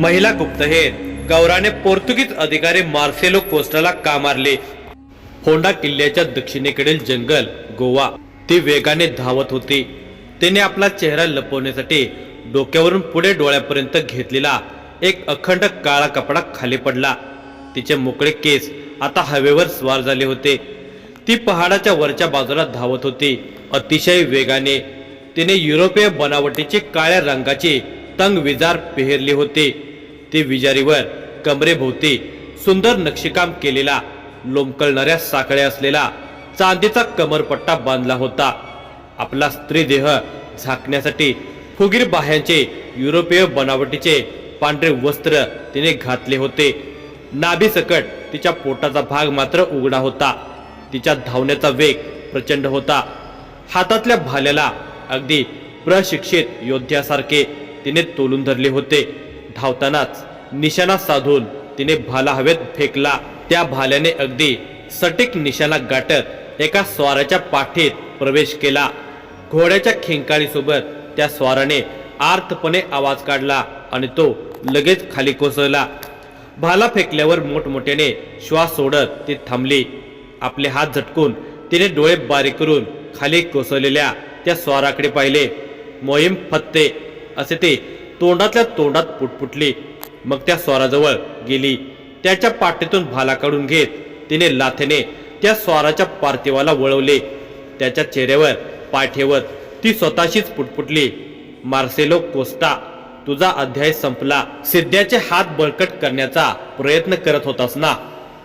महिला गुप्तहेर गौराने पोर्तुगीज अधिकारी मार्सेलो कोस्टाला का मारले? होंडा किल्ल्याच्या दक्षिणेकडील जंगल गोवा. ती वेगाने धावत होती. तिने आपला चेहरा लपवण्यासाठी डोक्यावरून पुढे डोळ्यापर्यंत घेतलेला एक अखंड काळा कपडा खाली पडला. तिचे मोकळे केस आता हवेवर स्वार झाले होते. ती पहाडाच्या वरच्या बाजूला धावत होती. अतिशय वेगाने तिने युरोपीय बनावटीची काळ्या रंगाची तंग विजार पेहरली होती. ती विजारीवर कमरेभोवती सुंदर नक्षीकाम केलेला लोंबकळणाऱ्या साखळ्या असलेला चांदीचा कमरपट्टा बांधला होता. आपला स्त्री देह झाकण्यासाठी फुगीर बाह्यांचे युरोपीय बनावटीचे पांढरे वस्त्र तिने घातले होते. नाभीसकट तिच्या पोटाचा भाग मात्र उघडा होता. तिच्या धावण्याचा वेग प्रचंड होता. हातातल्या भाल्याला अगदी प्रशिक्षित योद्ध्यासारखे तिने तोलून धरले होते. धावतानाच निशाणा साधून तिने भाला हवेत फेकला. त्या भाल्याने अगदी सटीक निशाणा गाठत एका स्वाराच्या पाठीत प्रवेश केला. घोड्याच्या खिंकाळीसोबत त्या स्वाराने आर्तपणे आवाज काढला आणि तो लगेच खाली कोसळला. भाला फेकल्यावर मोठमोठ्याने श्वास सोडत ती थांबली. आपले हात झटकून तिने डोळे बारीक करून खाली कोसळलेल्या त्या स्वाराकडे पाहिले. मोहीम फत्ते असे ते तोंडातल्या तोंडात पुटपुटली. मग त्या स्वाराजवळ गेली. त्याच्या पाठीतून भाला काढून घेत तिने लाथेने त्या स्वाराच्या पार्थिवाला वळवले. त्याच्या चेहऱ्यावर पाठेवर ती स्वतःशीच पुटपुटली. मार्सेलो कोस्टा तुझा अध्याय संपला. सिद्ध्याचे हात बळकट करण्याचा प्रयत्न करत होतास ना?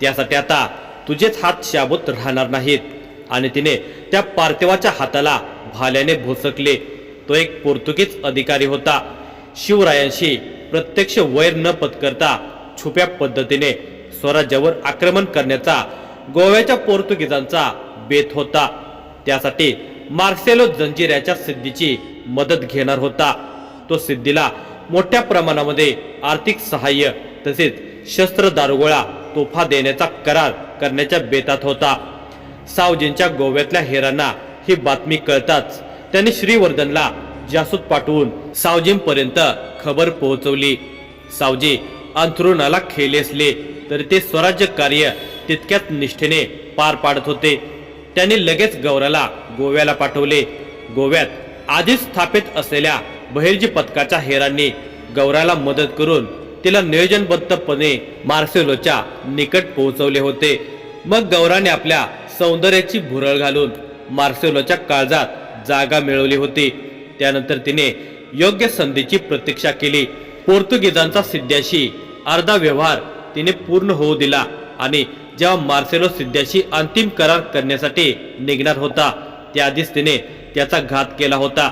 त्यासाठी आता तुझेच हात शाबूत राहणार नाहीत. आणि तिने त्या पार्थिवाच्या हाताला भाल्याने भोसकले. तो एक पोर्तुगीज अधिकारी होता. शिवरायांशी प्रत्यक्ष वैर न पत्करता छुप्या पद्धतीने स्वराज्यावर आक्रमण करण्याचा गोव्याच्या पोर्तुगीजांचा बेत होता. त्यासाठी मार्सेलो जंजिऱ्याच्या सिद्धीची मदत घेणार होता. तो सिद्धीला मोठ्या प्रमाणामध्ये आर्थिक सहाय्य तसेच शस्त्र दारुगोळा तोफा देण्याचा करार करण्याच्या बेतात होता. सावजींच्या गोव्यातल्या हेरांना ही बातमी कळताच त्यांनी श्रीवर्धनला जासूद पाठवून सावजींपर्यंत खबर पोहोचवली. सावजी अंथरुणाला खेले असले तरी ते स्वराज्य कार्य तितक्याच निष्ठेने पार पाडत होते. त्यांनी लगेच गौराला गोव्याला पाठवले. गोव्यात आधीच स्थापित असलेल्या बहिर्जी पथकाच्या हेरांनी गौराला मदत करून तिला नियोजनबद्धपणे मार्सेलोच्या निकट पोहोचवले होते. मग गौराने आपल्या सौंदर्याची भुरळ घालून मार्सेलोच्या काळजात जागा मिळवली होती. त्यानंतर तिने योग्य संधीची प्रतीक्षा केली. पोर्तुगीजांचा सिद्ध्याशी अर्धा व्यवहार तिने पूर्ण होऊ दिला आणि जेव्हा मार्सेलो सिद्ध्याशी अंतिम करार करण्यासाठी निघणार होता त्याआधीच तिने त्याचा घात केला होता.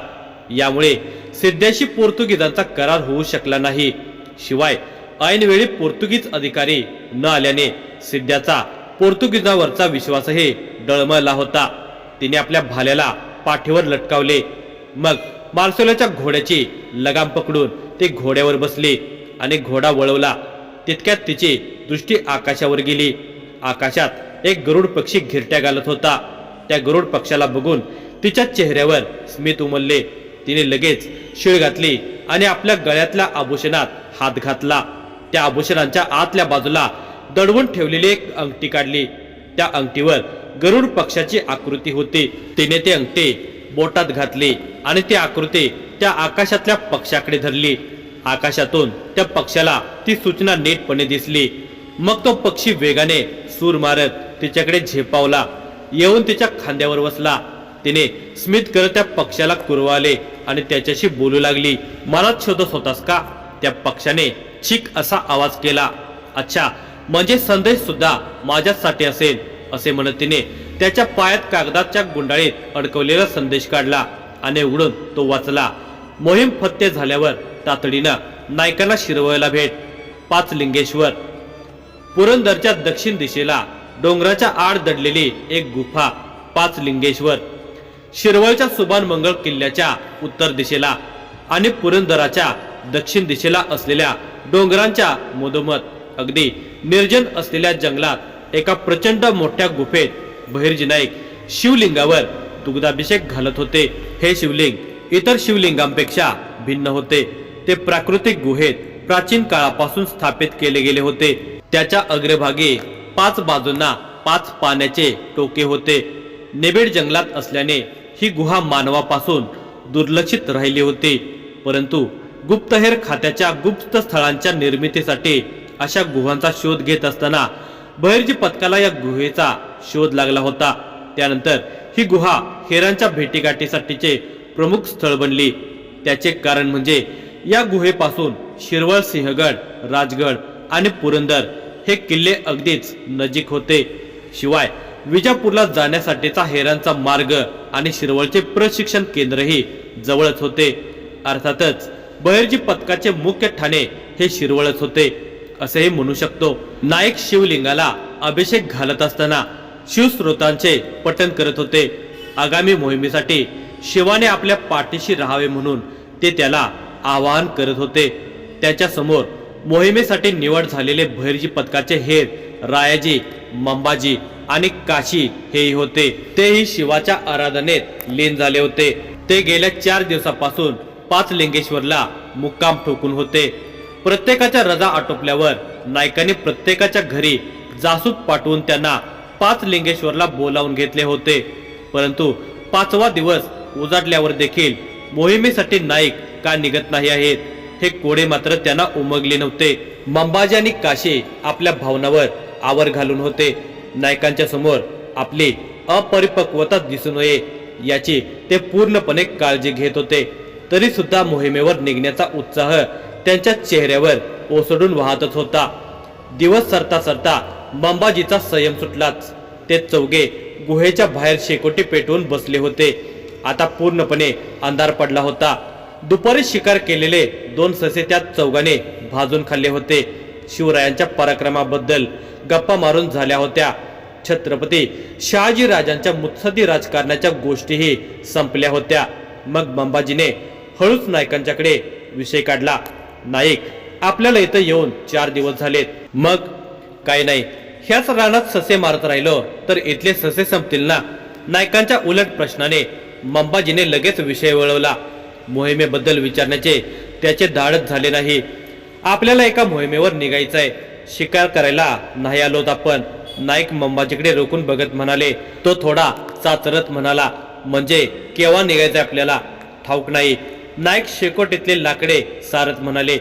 यामुळे सिद्ध्याशी पोर्तुगीजांचा करार होऊ शकला नाही. शिवाय ऐनवेळी पोर्तुगीज अधिकारी न आल्याने सिद्ध्याचा पोर्तुगीजावरचा विश्वासही डळमळला होता. तिने आपल्या भाल्याला पाठीवर लटकावले. मग मार्सोलाच्या घोड्याची लगाम पकडून ते घोड्यावर बसले आणि घोडा वळवला. तितक्यात तिची दृष्टी आकाशावर गेली. आकाशात एक गरुड पक्षी घिरट्या घालत होता. त्या गरुड पक्षाला बघून तिच्या चेहऱ्यावर स्मित उमलले. तिने लगेच शिळ घातली आणि आपल्या गळ्यातल्या आभूषणात हात घातला. त्या आभूषणांच्या आतल्या बाजूला दडवून ठेवलेली एक अंगठी काढली. त्या अंगठीवर गरुड पक्षाची आकृती होती. तिने ते अंगठी बोटात घातली आणि ती आकृती त्या आकाशातल्या पक्षाकडे धरली. आकाशातून त्या पक्षाला ती सूचना नीटपणे दिसली. मग तो पक्षी वेगाने सूर मारत तिच्याकडे झेपावला. येऊन तिच्या खांद्यावर बसला. तिने स्मित करत त्या पक्षाला कुरवाले आणि त्याच्याशी बोलू लागली मनात शोधत होतास का? त्या पक्षाने छिक असा आवाज केला अच्छा म्हणजे संदेश सुद्धा माझ्यासाठी असेल. असे म्हणत तिने त्याच्या पायात कागदाच्या गुंडाळीत अडकवलेला संदेश काढला आणि उडून तो वाचला. मोहीम फत्ते झाल्यावर तातडीनं नायकांना शिरवायला भेट. पाच लिंगेश्वर. पुरंदरच्या दक्षिण दिशेला डोंगराच्या आड दडलेली एक गुफा पाच लिंगेश्वर. शिरवळच्या सुभान मंगळ किल्ल्याच्या उत्तर दिशेला आणि पुरंदराच्या दक्षिण दिशेला असलेल्या डोंगरांच्या मधोमध अगदी निर्जन असलेल्या जंगलात एका प्रचंड मोठ्या गुफेत बहिर्जी नाईक शिवलिंगावर दुग्धाभिषेक घालत होते. हे शिवलिंग इतर शिवलिंगांपेक्षा भिन्न होते. ते प्राकृतिक गुहेत प्राचीन काळापासून स्थापित केले गेले होते. त्याच्या अग्रभागी पाच बाजूंना पाच पाण्याचे टोके होते. नेबेड जंगलात असल्याने ही गुहा मानवापासून दुर्लक्षित राहिली होती. परंतु गुप्तहेर खात्याच्या गुप्त स्थळांच्या निर्मितीसाठी अशा गुहांचा शोध घेत असताना बहिर्जी पथकाला या गुहेचा शोध लागला होता. त्यानंतर ही गुहा हेरांच्या भेटीगाठीसाठीचे प्रमुख स्थळ बनली. त्याचे कारण म्हणजे या गुहेपासून शिरवळ सिंहगड राजगड आणि पुरंदर हे किल्ले अगदीच नजीक होते. शिवाय विजापूरला जाण्यासाठीचा हेरांचा मार्ग आणि शिरवळचे प्रशिक्षण केंद्रही जवळच होते. अर्थातच बहिर्जी पथकाचे मुख्य ठाणे हे शिरवळच होते. असेही म्हणू शकतो. नायक शिवलिंगाला अभिषेक घालत असताना शिवस्रोतांचे पठण करत होते. आगामी मोहिमेसाठी शिवाने आपल्या पाठीशी राहावे म्हणून ते त्याला आवाहन करत होते. त्याच्यासमोर मोहिमेसाठी निवड झालेले भैरजी पथकाचे हेर रायाजी मंबाजी आणि काशी हेही होते. तेही शिवाच्या आराधनेत लीन झाले होते. ते गेल्या चार दिवसापासून पाच लिंगेश्वरला मुक्काम ठोकून होते. प्रत्येकाच्या रजा आटोपल्यावर नायकांनी प्रत्येकाच्या घरी जासूद पाठवून त्यांना पाच लिंगेश्वरला बोलावून घेतले होते. परंतु पाचवा दिवस उजाडल्यावर देखील मोहिमेसाठी नाईक का निघत नाही आहेत हे कोडे मात्र त्यांना उमगले नव्हते. मंबाजी आणि काशी आपल्या भावनावर आवर घालून होते. नायकांच्या समोर आपली अपरिपक्वता दिसू नये याची ते पूर्णपणे काळजी घेत होते. तरी सुद्धा मोहिमेवर निघण्याचा उत्साह त्यांच्या चेहऱ्यावर ओसडून वाहतच होता. दिवस सरता सरता मंबाजीचा संयम सुटलाच. ते चौघे गुहेच्या बाहेर शेकोटी पेटवून बसले होते. आता पूर्णपणे अंधार पडला होता. दुपारी शिकार केलेले दोन ससे त्या चौघाने भाजून खाल्ले होते. शिवरायांच्या पराक्रमाबद्दल गप्पा मारून झाल्या होत्या. छत्रपती शहाजी राजांच्या मुत्सदी राजकारणाच्या गोष्टीही संपल्या होत्या. मग मंबाजीने हळूच नायकांच्याकडे विषय काढला. नाईक आपल्याला इथं येऊन चार दिवस झालेत. मग? काय नाही. ह्याच रानात ससे मारत राहिलो तर इथले ससे संपतील ना? नायकांच्या उलट प्रश्नाने मंबाजीने लगेच विषय वळवला. मोहिमेबद्दल विचारण्याचे त्याचे धाडच झाले नाही. आपल्याला एका मोहिमेवर निघायचंय. शिकार करायला नाही आलोत आपण. नाईक मंबाजीकडे रोखून बघत म्हणाले तो थोडा चाचरत म्हणाला म्हणजे केव्हा निघायचंय आपल्याला? ठाऊक नाही. नाईक शेकोटीतले लाकडे सारत म्हणाले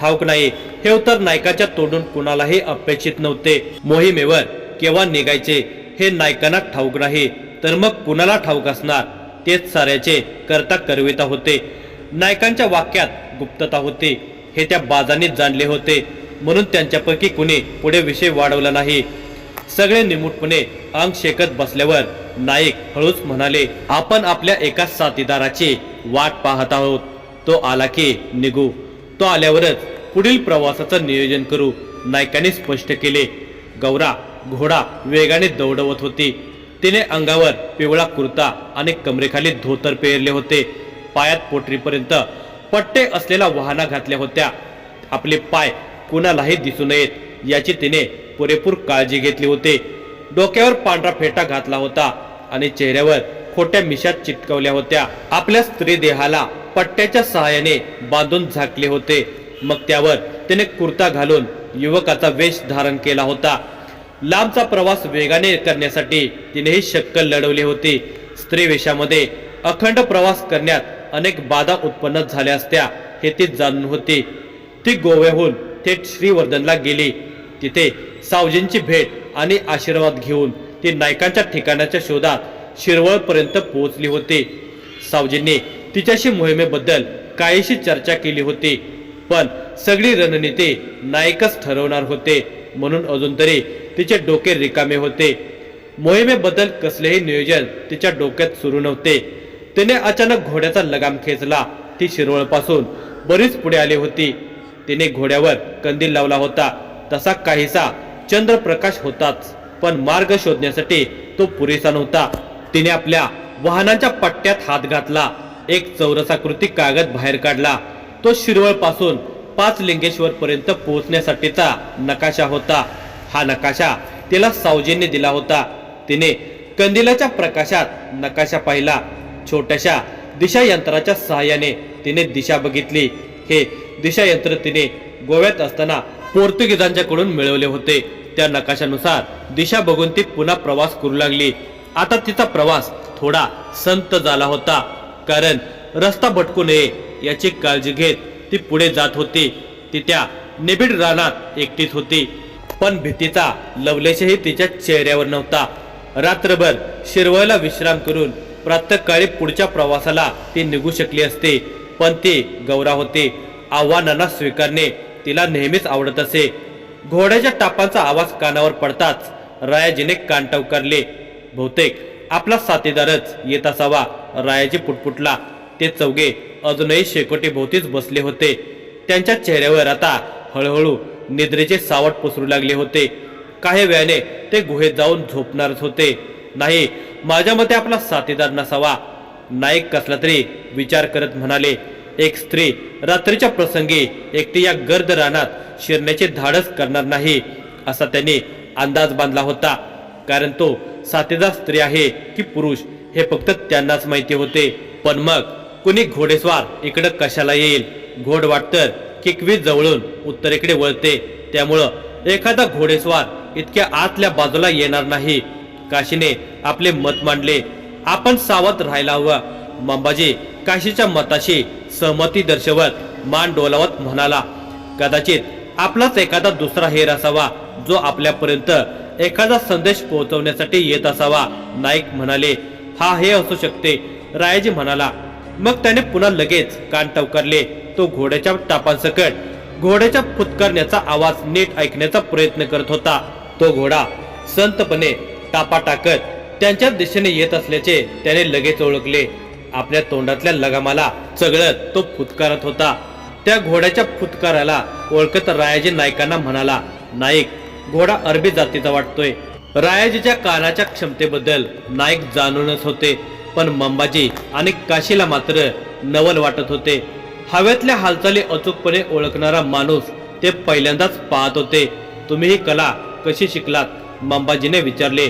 ठाऊक नाही हे उत्तर नायकाच्या तोडून कुणालाही अपेक्षित नव्हते. मोहिमेवर केव्हा निघायचे हे नायकांना ठाऊक नाही. तर मग कुणाला ठाऊक असणार? तेच साऱ्याचे करता करविता होते. नायकांच्या वाक्यात गुप्तता होती. हे त्या बाजांनी जाणले होते. म्हणून त्यांच्यापैकी कुणी पुढे विषय वाढवला नाही. सगळे निमूटपणे अंग शेकत बसल्यावर नाईक हळूच म्हणाले आपण आपल्या एका साथीदाराची वाट पाहत आहोत. तो आला की निघू. तो आल्यावरच पुढील प्रवासाचं नियोजन करू. नायकाने स्पष्ट केले. गौरा घोडा वेगाने दौडवत होती. तिने अंगावर पिवळा कुर्ता आणि कमरेखाली धोतर पेरले होते. पायात पोटरीपर्यंत पट्टे असलेल्या वाहना घातल्या होत्या. आपले पाय कुणालाही दिसू नयेत याची तिने पुरेपूर काळजी घेतली होती. डोक्यावर पांढरा फेटा घातला होता आणि चेहऱ्यावर खोट्या मिशात चिटकवल्या होत्या. आपल्या स्त्री देहाला पट्ट्याच्या सहाय्याने बांधून झाकले होते. मग त्यावर तिने कुर्ता घालून युवकाचा वेश धारण केला होता. लांबचा प्रवास वेगाने करण्यासाठी तिने ही शक्कल लढवली होती. स्त्री वेशामध्ये अखंड प्रवास करण्यात अनेक बाधा उत्पन्न झाल्या असत्या हे ती जाणून होती. ती गोव्याहून थेट श्रीवर्धनला गेली. तिथे सावजींची भेट आणि आशीर्वाद घेऊन ती नायकांच्या ठिकाणाच्या शोधात शिरवळपर्यंत पोहोचली होती. सावजींनी तिच्याशी मोहिमेबद्दल काहीशी चर्चा केली होती पण सगळी रणनीती नायकच ठरवणार होते म्हणून अजून तरी तिचे डोके रिकामे होते. मोहिमेबद्दल कसलेही नियोजन तिच्या डोक्यात सुरू नव्हते. तिने अचानक घोड्याचा लगाम खेचला. ती शिरवळपासून बरीच पुढे आली होती. तिने घोड्यावर कंदील लावला होता. तसा काहीसा चंद्रप्रकाश होताच पण मार्ग शोधण्यासाठी तो पुरेसा नव्हता. तिने आपल्या वाहनांच्या पट्ट्यात हात घातला एक चौरसाकृती कागद बाहेर काढला. तो शिरवळपासून पाच लिंगेश्वर पर्यंत पोहोचण्यासाठीचा नकाशा होता. हा नकाशा तिला सावजीने दिला होता. तिने कंदिलाच्या प्रकाशात नकाशा पाहिला. छोट्याशा दिशा यंत्राच्या सहाय्याने तिने दिशा बघितली. हे दिशा यंत्र तिने गोव्यात असताना पोर्तुगीजांच्याकडून मिळवले होते. त्या नकाशानुसार दिशा बघून ती पुन्हा प्रवास करू लागली. आता तिचा प्रवास थोडा संत झाला होता. कारण रस्ता भटकू नये याची काळजी घेत ती पुढे जात होती. ती त्या निबिड रानात एकटीच होती. पण भीतीचा लवलेशही तिच्या चेहऱ्यावर नव्हता. रात्रभर शिरवळला विश्राम करून प्रातःकाळी पुढच्या प्रवासाला ती निघू शकली असते पण ती गौरा होती. आव्हानांना स्वीकारणे तिला नेहमीच आवडत असे. घोड्याच्या टापांचा आवाज कानावर पडताच रायाजीने कान करले. बहुतेक आपला साथीदारच येत असावा. रायाजी पुटपुटला. ते चौघे अजूनही शेकोटी भोवतीच बसले होते. त्यांच्या चेहऱ्यावर आता हळूहळू निद्रेचे सावट पसरू लागले होते. काही वेळाने ते गुहेत जाऊन झोपणारच होते. नाही माझ्या मते आपला साथीदार नसावा. नाईक कसला तरी विचार करत म्हणाले. एक स्त्री रात्रीच्या प्रसंगी एकटी या गर्द रानात शिरण्याचे धाडस करणार नाही असा त्यांनी अंदाज बांधला होता. कारण तो साथीदार स्त्री आहे की पुरुष हे फक्त त्यांनाच माहिती होते. पण मग कुणी घोडेस्वार इकडं कशाला येईल? घोड वाटतं किकवी जवळून उत्तरेकडे वळते. त्यामुळं एखादा घोडेस्वार इतक्या आतल्या बाजूला येणार नाही. काशीने आपले मत मांडले. आपण सावध राहायला हवं. मंबाजी काशीच्या मताशी सहमती दर्शवत मान डोलावत म्हणाला कदाचित आपलाच एखादा दुसरा हेर असावा जो आपल्यापर्यंत एखादा संदेश पोहोचवण्यासाठी येत असावा नाईक म्हणाले. हा हे असू शकते रायाजी म्हणाला. मग त्याने पुन्हा लगेच कान टवकारले. तो घोड्याच्या टापांसकट घोड्याच्या फुतकारण्याचा आवाज नीट ऐकण्याचा प्रयत्न करत होता. तो घोडा संतपणे टापा टाकत त्यांच्या दिशेने येत असल्याचे त्याने लगेच ओळखले. आपल्या तोंडातल्या लगामाला चगळत तो फुतकारत होता. त्या घोड्याच्या फुतकाराला ओळखत रायाजी नायकांना म्हणाला नाईक घोडा अरबी जातीचा वाटतोय. रायाजीच्या कानाच्या क्षमतेबद्दल नाईक जाणूनच होते पण मंबाजी आणि काशीला मात्र नवल वाटत होते. हवेतल्या हालचाली अचूकपणे ओळखणारा माणूस ते पहिल्यांदाच पाहत होते. तुम्ही ही कला कशी शिकलात? मंबाजीने विचारले.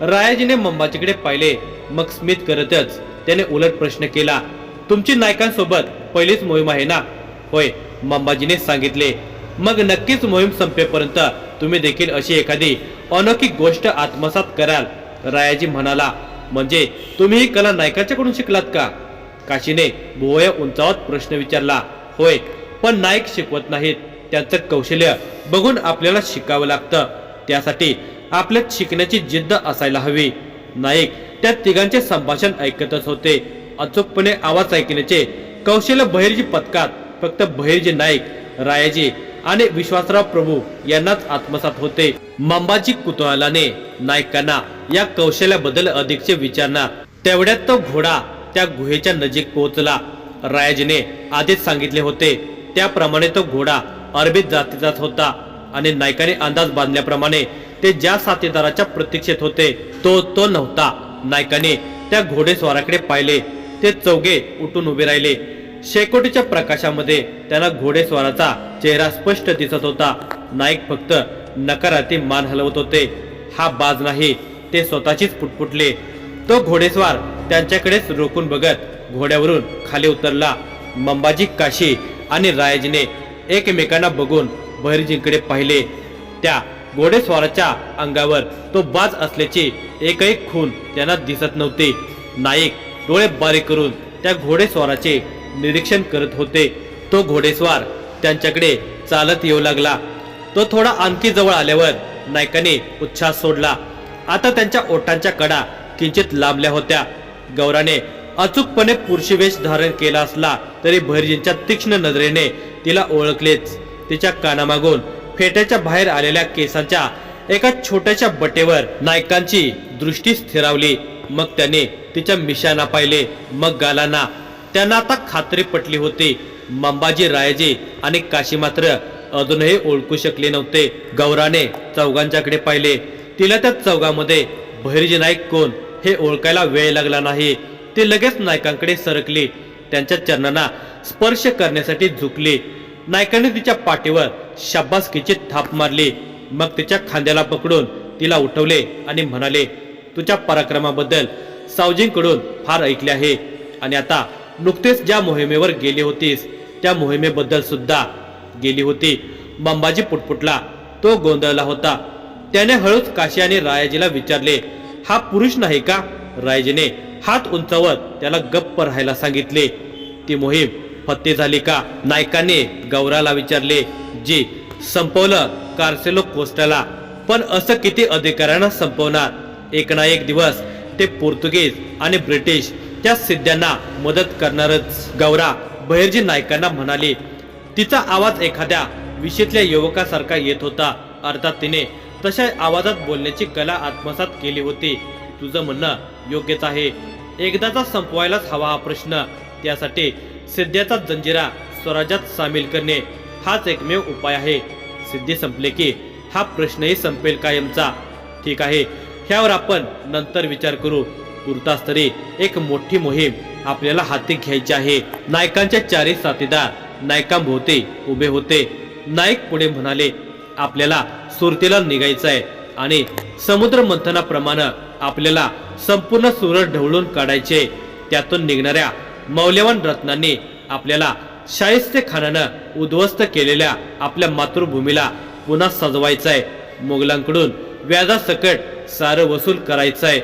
रायाजीने मंबाजीकडे पाहिले. मग स्मित करतच त्याने उलट प्रश्न केला तुमची नायकांसोबत पहिलीच मोहीम आहे ना? होय मंबाजीने सांगितले. मग नक्कीच मोहीम संपेपर्यंत तुम्ही देखील अशी एखादी अनोखी गोष्ट आत्मसात कराल रायाजी म्हणाला. म्हणजे तुम्ही ही कला नायकाच्याकडून शिकलात का? काशीने भुवया उंचावत प्रश्न विचारला. होय पण नायक शिकवत नाहीत. त्यांचं कौशल्य बघून आपल्याला शिकावं लागतं. त्यासाठी आपल्यात शिकण्याची जिद्द असायला हवी. नाईक त्या तिघांचे संभाषण ऐकतच होते. अचूकपणे आवाज ऐकण्याचे कौशल्य बहिर्जी पथकात फक्त बहिर्जी नाईक रायाजी आणि विश्वासराव प्रभू यांनाच आत्मसात होते. मंबाजी कुतूहलाने नायकांना या कौशल्याबद्दल अधिकचे विचारणार तेवढ्यात तो घोडा त्या गुहेच्या नजीक पोहोचला. रायाजीने आधीच सांगितले होते त्याप्रमाणे तो घोडा अरबीत जातीचाच होता आणि नायकाने अंदाज बांधल्याप्रमाणे ते ज्या साथीदाराच्या प्रतीक्षेत होते तो तो नव्हता. नायकाने त्या घोडेस्वाराकडे पाहिले. ते चौघे उठून उभे राहिले. शेकोटीच्या प्रकाशामध्ये त्यांना घोडेस्वाराचा चेहरा स्पष्ट दिसत होता. नाईक फक्त नकाराती मान हलवत होते. हा बाज नाही ते स्वतःचीच पुटपुटले. तो घोडेस्वार त्यांच्याकडेच रोखून बघत घोड्यावरून खाली उतरला. मंबाजी काशी आणि रायजीने एकमेकांना बघून बहिर्जींकडे पाहिले. त्या घोडेस्वाराच्या अंगावर. तो बाज असल्याची एकही खून त्यांना दिसत नव्हते. नाईक डोळे बारीक करून त्या घोडेस्वाराचे निरीक्षण करत होते. तो घोडेस्वार त्यांच्याकडे चालत येऊ लागला. तो थोडा आणखी जवळ आल्यावर नायकाने उच्छ्वास सोडला. आता त्यांच्या ओठांच्या कडा किंचित लांबल्या होत्या. गौराने अचूकपणे पुरुषी वेश धारण केला असला तरी भैरजींच्या तीक्ष्ण नजरेने तिला ओळखलेच. तिच्या कानामागून फेट्याच्या बाहेर आलेल्या केसांच्या एका छोट्याशा बटेवर नायकांची दृष्टी स्थिरावली. मग त्याने तिच्या मिशाना पाहिले. मग गालांना. त्यांना आता खात्री पटली होती. मंबाजी रायजी आणि काशी मात्र अजूनही ओळखू शकले नव्हते. गौराने चौघांच्याकडे पाहिले. तिला त्या चौघामध्ये बहिर्जी नाईक कोण हे ओळखायला वेळ लागला नाही. ती लगेच नायकांकडे सरकली. त्यांच्या चरणांना स्पर्श करण्यासाठी झुकली. नायकाने तिच्या पाठीवर शाब्बासकीची थाप मारली. मग तिच्या खांद्याला पकडून तिला उठवले आणि म्हणाले तुझ्या पराक्रमाबद्दल सावजींकडून फार ऐकले आहे. आणि आता नुकतेच ज्या मोहिमेवर गेली होतीस त्या मोहिमेबद्दल सुद्धा गेली होती. बंबाजी पुटपुटला तो गोंधळला होता. त्याने हळूच काशी आणि रायाजीला विचारले हा पुरुष नाही का? रायजीने हात उंचावत त्याला गप्प राहायला सांगितले. ती मोहीम फत्ते झाली का? नायकाने गौराला विचारले जी संपवलं कार्सेलो कोस्टाला. पण असं किती अधिकाऱ्यांना संपवणार? एक ना एक दिवस ते पोर्तुगीज आणि ब्रिटिश त्या सिद्ध्यांना मदत करणारच. गौरा बहिर्जी नायकांना म्हणाली तिचा आवाज एखाद्या विषयीतल्या युवकासारखा येत होता. अर्थात तिने तशा आवाजात बोलण्याची कला आत्मसात केली होती. तुझं म्हणणं योग्यच आहे. एकदाचा संपवायलाच हवा हा प्रश्न. त्यासाठी सिद्ध्याचा जंजिरा स्वराज्यात सामील करणे हाच एकमेव उपाय आहे. सिद्धी संपले की हा प्रश्नही संपेल कायमचा. ठीक आहे ह्यावर आपण नंतर विचार करू. तुर्तास तरी एक मोठी मोहीम आपल्याला हाती घ्यायची आहे. नायकांच्या चारही साथीदार नायकांभोवते उभे होते. नाईक पुढे म्हणाले आपल्याला सुरतेला निघायचं आहे आणि समुद्र मंथनाप्रमाणे आपल्याला संपूर्ण सुरत ढवळून काढायचे. त्यातून निघणाऱ्या मौल्यवान रत्नांनी आपल्याला शाहिस्ते खानानं उद्ध्वस्त केलेल्या आपल्या मातृभूमीला पुन्हा सजवायचं आहे मुघलांकडून व्याजासकट सारं वसूल करायचं आहे